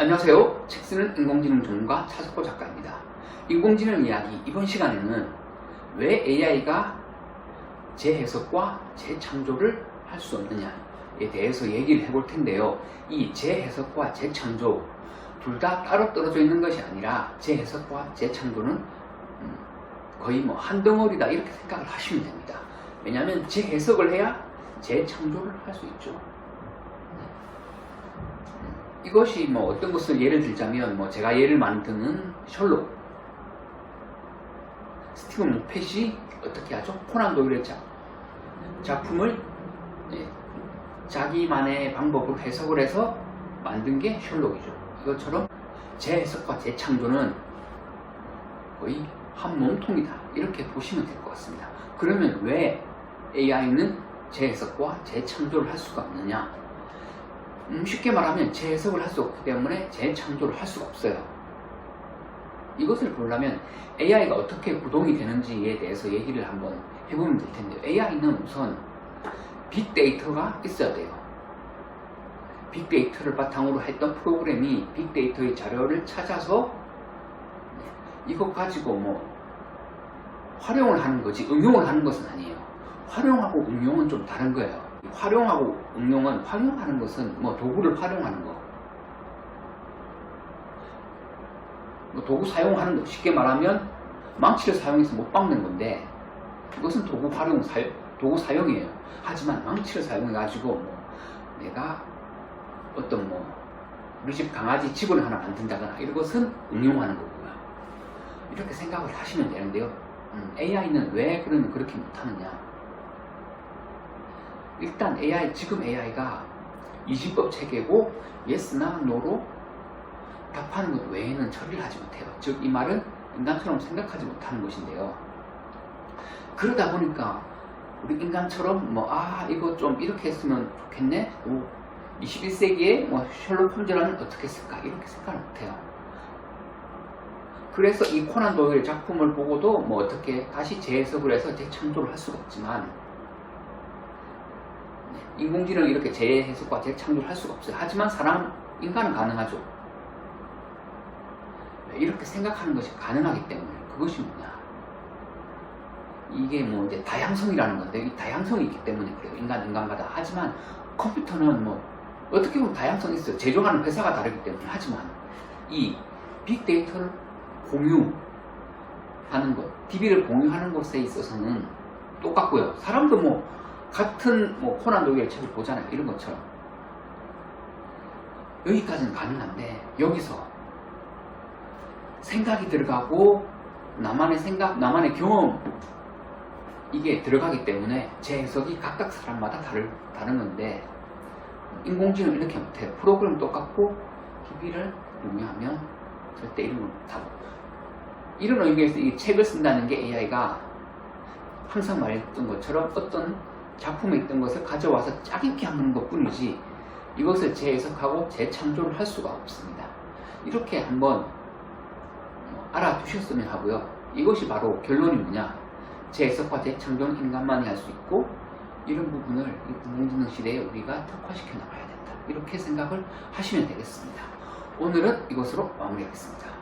안녕하세요. 책 쓰는 인공지능 전문가 차석호 작가입니다. 인공지능 이야기 이번 시간에는 왜 AI가 재해석과 재창조를 할 수 없느냐에 대해서 얘기를 해볼 텐데요. 이 재해석과 재창조 둘 다 따로 떨어져 있는 것이 아니라 재해석과 재창조는 음, 거의 뭐 한 덩어리다 이렇게 생각을 하시면 됩니다. 왜냐하면 재해석을 해야 재창조를 할 수 있죠. 이것이 뭐 어떤 것을 예를 들자면 뭐 제가 예를 많이 드는 셜록 스티븐 모펫이 어떻게 하죠? 코난 도일의 작, 작품을 예, 자기만의 방법으로 해석을 해서 만든 게 셜록이죠. 이것처럼 재해석과 재창조는 거의 한 몸통이다 이렇게 보시면 될 것 같습니다. 그러면 왜 AI는 재해석과 재창조를 할 수가 없느냐? 음, 쉽게 말하면 재해석을 할 수 없기 때문에 재창조를 할 수가 없어요. 이것을 보려면 AI가 어떻게 구동이 되는지에 대해서 얘기를 한번 해보면 될 텐데요. AI는 우선 빅데이터가 있어야 돼요. 빅데이터를 바탕으로 했던 프로그램이 빅데이터의 자료를 찾아서 이것 가지고 뭐 활용을 하는 거지 응용을 하는 것은 아니에요. 활용하고 응용은 좀 다른 거예요. 활용하고 응용은 활용하는 것은 뭐 도구를 활용하는 거. 뭐 도구 사용하는 거 쉽게 말하면 망치를 사용해서 못 박는 건데 이것은 도구 활용 사용 도구 사용이에요. 하지만 망치를 사용해 가지고 뭐 내가 어떤 뭐 우리 집 강아지 집을 하나 만든다거나 이런 것은 응용하는 거고요. 이렇게 생각을 하시면 되는데요. 음, AI는 왜 그러면 그렇게 못하느냐? 일단 AI 지금 AI가 이진법 체계고 yes나 no로 답하는 것 외에는 처리를 하지 못해요. 즉 이 말은 인간처럼 생각하지 못하는 것인데요. 그러다 보니까 우리 인간처럼 뭐 아 이거 좀 이렇게 했으면 좋겠네. 오, 21세기에 뭐 셜록 홈즈라는 어떻게 했을까 이렇게 생각을 못해요. 그래서 이 코난 도일 작품을 보고도 뭐 어떻게 다시 재해석을 해서 재창조를 할 수가 없지만 인공지능은 이렇게 재해석과 재창조를 할 수가 없어요. 하지만 사람, 인간은 가능하죠. 이렇게 생각하는 것이 가능하기 때문에 그것이 뭐냐. 이게 뭐 이제 다양성이라는 건데, 이 다양성이 있기 때문에 그래요. 인간, 인간마다. 하지만 컴퓨터는 뭐 어떻게 보면 다양성이 있어요. 제조하는 회사가 다르기 때문에. 하지만 이 빅데이터를 공유하는 것, DB를 공유하는 것에 있어서는 똑같고요. 사람도 뭐 같은 뭐 코난 도일 책을 보잖아요. 이런 것처럼. 여기까지는 가능한데 여기서 생각이 들어가고 나만의 생각, 나만의 경험 이게 들어가기 때문에 제 해석이 각각 사람마다 다를, 다른 건데 인공지능 이렇게 못해요. 프로그램 똑같고 DB를 용이하면 절대 이런 걸다 이런 의미에서 이 책을 쓴다는 게 AI가 항상 말했던 것처럼 어떤 작품에 있던 것을 가져와서 짜깁기 하는 것 뿐이지 이것을 재해석하고 재창조를 할 수가 없습니다. 이렇게 한번 알아두셨으면 하고요. 이것이 바로 결론이 뭐냐. 재해석과 재창조는 인간만이 할 수 있고 이런 부분을 인공지능 시대에 우리가 특화시켜 나가야 된다. 이렇게 생각을 하시면 되겠습니다. 오늘은 이것으로 마무리하겠습니다.